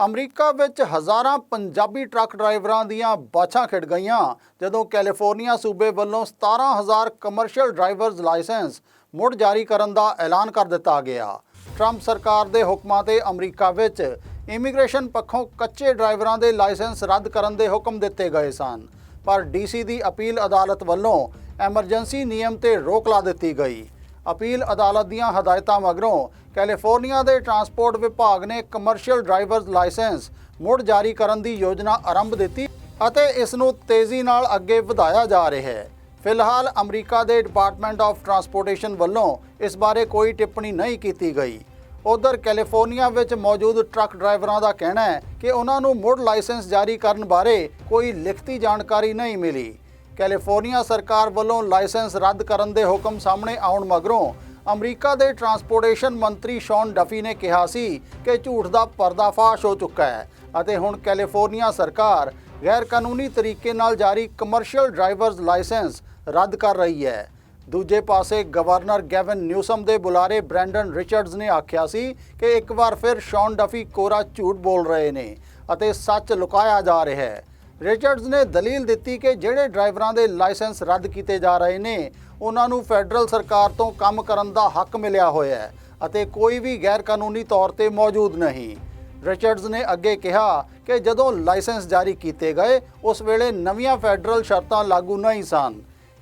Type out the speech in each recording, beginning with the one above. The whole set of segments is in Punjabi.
ਅਮਰੀਕਾ ਵਿੱਚ ਹਜ਼ਾਰਾਂ ਪੰਜਾਬੀ ਟਰੱਕ ਡਰਾਈਵਰਾਂ ਦੀਆਂ ਬਾਛਾਂ ਖਿੜ ਗਈਆਂ, ਜਦੋਂ ਕੈਲੀਫੋਰਨੀਆ ਸੂਬੇ ਵੱਲੋਂ 17000 ਕਮਰਸ਼ੀਅਲ ਡਰਾਈਵਰਜ਼ ਲਾਇਸੈਂਸ ਮੁੜ ਜਾਰੀ ਕਰਨ ਦਾ ਐਲਾਨ ਕਰ ਦਿੱਤਾ ਗਿਆ। ਟਰੰਪ ਸਰਕਾਰ ਦੇ ਹੁਕਮਾਂ ਤੇ ਅਮਰੀਕਾ ਵਿੱਚ ਇਮੀਗ੍ਰੇਸ਼ਨ ਪੱਖੋਂ ਕੱਚੇ ਡਰਾਈਵਰਾਂ ਦੇ ਲਾਇਸੈਂਸ ਰੱਦ ਕਰਨ ਦੇ ਹੁਕਮ ਦਿੱਤੇ ਗਏ ਸਨ, ਪਰ ਡੀਸੀ ਦੀ ਅਪੀਲ ਅਦਾਲਤ ਵੱਲੋਂ ਐਮਰਜੈਂਸੀ ਨਿਯਮ ਤੇ ਰੋਕ ਲਾ ਦਿੱਤੀ ਗਈ। ਅਪੀਲ ਅਦਾਲਤ ਦੀਆਂ ਹਦਾਇਤਾਂ ਮਗਰੋਂ ਕੈਲੀਫੋਰਨੀਆ ਦੇ ਟਰਾਂਸਪੋਰਟ ਵਿਭਾਗ ਨੇ ਕਮਰਸ਼ੀਅਲ ਡਰਾਈਵਰਜ਼ ਲਾਇਸੈਂਸ ਮੁੜ ਜਾਰੀ ਕਰਨ ਦੀ ਯੋਜਨਾ ਆਰੰਭ ਦਿੱਤੀ ਅਤੇ ਇਸ ਨੂੰ ਤੇਜ਼ੀ ਨਾਲ ਅੱਗੇ ਵਧਾਇਆ ਜਾ ਰਿਹਾ ਹੈ। ਫਿਲਹਾਲ ਅਮਰੀਕਾ ਦੇ ਡਿਪਾਰਟਮੈਂਟ ਆਫ ਟਰਾਂਸਪੋਰਟੇਸ਼ਨ ਵੱਲੋਂ ਇਸ ਬਾਰੇ ਕੋਈ ਟਿੱਪਣੀ ਨਹੀਂ ਕੀਤੀ ਗਈ। ਉਧਰ ਕੈਲੀਫੋਰਨੀਆ ਵਿੱਚ ਮੌਜੂਦ ਟਰੱਕ ਡਰਾਈਵਰਾਂ ਦਾ ਕਹਿਣਾ ਹੈ ਕਿ ਉਹਨਾਂ ਨੂੰ ਮੁੜ ਲਾਇਸੈਂਸ ਜਾਰੀ ਕਰਨ ਬਾਰੇ ਕੋਈ ਲਿਖਤੀ ਜਾਣਕਾਰੀ ਨਹੀਂ ਮਿਲੀ। ਕੈਲੀਫੋਰਨੀਆ ਸਰਕਾਰ ਵੱਲੋਂ ਲਾਇਸੈਂਸ ਰੱਦ ਕਰਨ ਦੇ ਹੁਕਮ ਸਾਹਮਣੇ ਆਉਣ ਮਗਰੋਂ ਅਮਰੀਕਾ ਦੇ ਟਰਾਂਸਪੋਰਟੇਸ਼ਨ ਮੰਤਰੀ ਸ਼ੌਨ ਡਫੀ ਨੇ ਕਿਹਾ ਸੀ ਕਿ ਝੂਠ ਦਾ ਪਰਦਾਫਾਸ਼ ਹੋ ਚੁੱਕਾ ਹੈ ਅਤੇ ਹੁਣ ਕੈਲੀਫੋਰਨੀਆ ਸਰਕਾਰ ਗੈਰ ਕਾਨੂੰਨੀ ਤਰੀਕੇ ਨਾਲ ਜਾਰੀ ਕਮਰਸ਼ੀਅਲ ਡਰਾਈਵਰਜ਼ ਲਾਇਸੈਂਸ ਰੱਦ ਕਰ ਰਹੀ ਹੈ। ਦੂਜੇ ਪਾਸੇ ਗਵਰਨਰ ਗੈਵਨ ਨਿਊਸਮ ਦੇ ਬੁਲਾਰੇ ਬ੍ਰੈਂਡਨ ਰਿਚਰਡਸ ਨੇ ਆਖਿਆ ਸੀ ਕਿ ਇੱਕ ਵਾਰ ਫਿਰ ਸ਼ੌਨ ਡਫੀ ਕੋਰਾ ਝੂਠ ਬੋਲ ਰਹੇ ਨੇ ਅਤੇ ਸੱਚ ਲੁਕਾਇਆ ਜਾ ਰਿਹਾ ਹੈ। ਰਿਚਰਡਸ ਨੇ ਦਲੀਲ ਦਿੱਤੀ ਕਿ ਜਿਹੜੇ ਡਰਾਈਵਰਾਂ ਦੇ ਲਾਇਸੈਂਸ ਰੱਦ ਕੀਤੇ ਜਾ ਰਹੇ ਨੇ, ਉਹਨਾਂ ਨੂੰ ਫੈਡਰਲ ਸਰਕਾਰ ਤੋਂ ਕੰਮ ਕਰਨ ਦਾ ਹੱਕ ਮਿਲਿਆ ਹੋਇਆ ਹੈ ਅਤੇ ਕੋਈ ਵੀ ਗੈਰ ਕਾਨੂੰਨੀ ਤੌਰ ਤੇ ਮੌਜੂਦ ਨਹੀਂ। ਰਿਚਰਡਸ ਨੇ ਅੱਗੇ ਕਿਹਾ ਕਿ ਜਦੋਂ ਲਾਇਸੈਂਸ ਜਾਰੀ ਕੀਤੇ ਗਏ, ਉਸ ਵੇਲੇ ਨਵੀਆਂ ਫੈਡਰਲ ਸ਼ਰਤਾਂ ਲਾਗੂ ਨਹੀਂ ਸਨ।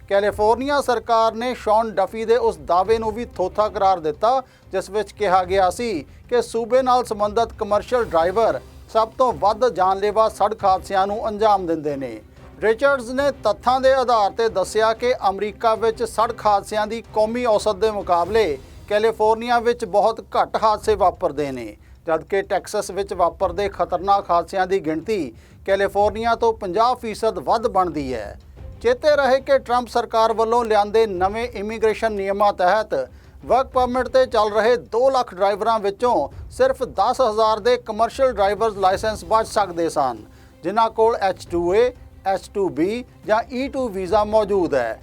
ਕੈਲੀਫੋਰਨੀਆ ਸਰਕਾਰ ਨੇ ਸ਼ੌਨ ਡਫੀ ਦੇ ਉਸ ਦਾਅਵੇ ਨੂੰ ਵੀ ਥੋਥਾ ਕਰਾਰ ਦਿੱਤਾ, ਜਿਸ ਵਿੱਚ ਕਿਹਾ ਗਿਆ ਸੀ ਕਿ ਸੂਬੇ ਨਾਲ ਸੰਬੰਧਿਤ ਕਮਰਸ਼ੀਅਲ ਡਰਾਈਵਰ ਸਭ ਤੋਂ ਵੱਧ ਜਾਨਲੇਵਾ ਸੜਕ ਹਾਦਸਿਆਂ ਨੂੰ ਅੰਜਾਮ ਦਿੰਦੇ ਨੇ। ਰਿਚਰਡਸ ਨੇ ਤੱਥਾਂ ਦੇ ਆਧਾਰ ਤੇ ਦੱਸਿਆ ਕਿ ਅਮਰੀਕਾ ਵਿੱਚ ਸੜਕ ਹਾਦਸਿਆਂ ਦੀ ਕੌਮੀ ਔਸਤ ਦੇ ਮੁਕਾਬਲੇ ਕੈਲੀਫੋਰਨੀਆ ਵਿੱਚ ਬਹੁਤ ਘੱਟ ਹਾਦਸੇ ਵਾਪਰਦੇ ਨੇ, ਜਦਕਿ ਟੈਕਸਸ ਵਿੱਚ ਵਾਪਰਦੇ ਖਤਰਨਾਕ ਹਾਦਸਿਆਂ ਦੀ ਗਿਣਤੀ ਕੈਲੀਫੋਰਨੀਆ ਤੋਂ 50% ਵੱਧ ਬਣਦੀ ਹੈ। ਚੇਤੇ ਰਹੇ ਕਿ ਟਰੰਪ ਸਰਕਾਰ ਵੱਲੋਂ ਲਿਆਂਦੇ ਨਵੇਂ ਇਮੀਗ੍ਰੇਸ਼ਨ ਨਿਯਮਾਂ ਤਹਿਤ ਵਰਕ ਪਰਮਿਟ ਤੇ ਚੱਲ ਰਹੇ 2 ਲੱਖ ਡਰਾਈਵਰਾਂ ਵਿੱਚੋਂ ਸਿਰਫ 10000 ਦੇ ਕਮਰਸ਼ੀਅਲ ਡਰਾਈਵਰਜ਼ ਲਾਇਸੈਂਸ ਬਚ ਸਕਦੇ ਸਨ ਜਿਨ੍ਹਾਂ ਕੋਲ H2A, H2B ਜਾਂ E2 ਵੀਜ਼ਾ ਮੌਜੂਦ ਹੈ।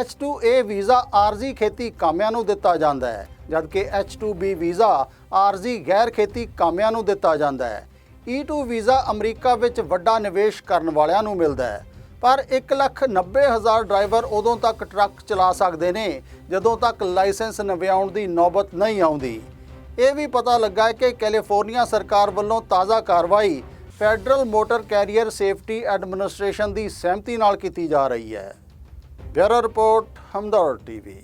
H2A ਵੀਜ਼ਾ ਆਰਜ਼ੀ ਖੇਤੀ ਕਾਮਿਆਂ ਨੂੰ ਦਿੱਤਾ ਜਾਂਦਾ ਹੈ ਜਦਕਿ H2B ਵੀਜ਼ਾ ਆਰਜ਼ੀ ਗੈਰ ਖੇਤੀ ਕਾਮਿਆਂ ਨੂੰ ਦਿੱਤਾ ਜਾਂਦਾ ਹੈ। E2 ਵੀਜ਼ਾ ਅਮਰੀਕਾ ਵਿੱਚ ਵੱਡਾ ਨਿਵੇਸ਼ ਕਰਨ ਵਾਲਿਆਂ ਨੂੰ ਮਿਲਦਾ ਹੈ। ਪਰ 1,90,000 ਡਰਾਈਵਰ ਉਦੋਂ ਤੱਕ ਟਰੱਕ ਚਲਾ ਸਕਦੇ ਨੇ ਜਦੋਂ ਤੱਕ ਲਾਇਸੈਂਸ ਨਵਿਆਉਣ ਦੀ ਨੌਬਤ ਨਹੀਂ ਆਉਂਦੀ। ਇਹ ਵੀ ਪਤਾ ਲੱਗਾ ਹੈ ਕਿ ਕੈਲੀਫੋਰਨੀਆ ਸਰਕਾਰ ਵੱਲੋਂ ਤਾਜ਼ਾ ਕਾਰਵਾਈ federal motor carrier safety administration ਦੀ ਸਹਿਮਤੀ ਨਾਲ ਕੀਤੀ ਜਾ ਰਹੀ ਹੈ। Bureau report Hamdard TV.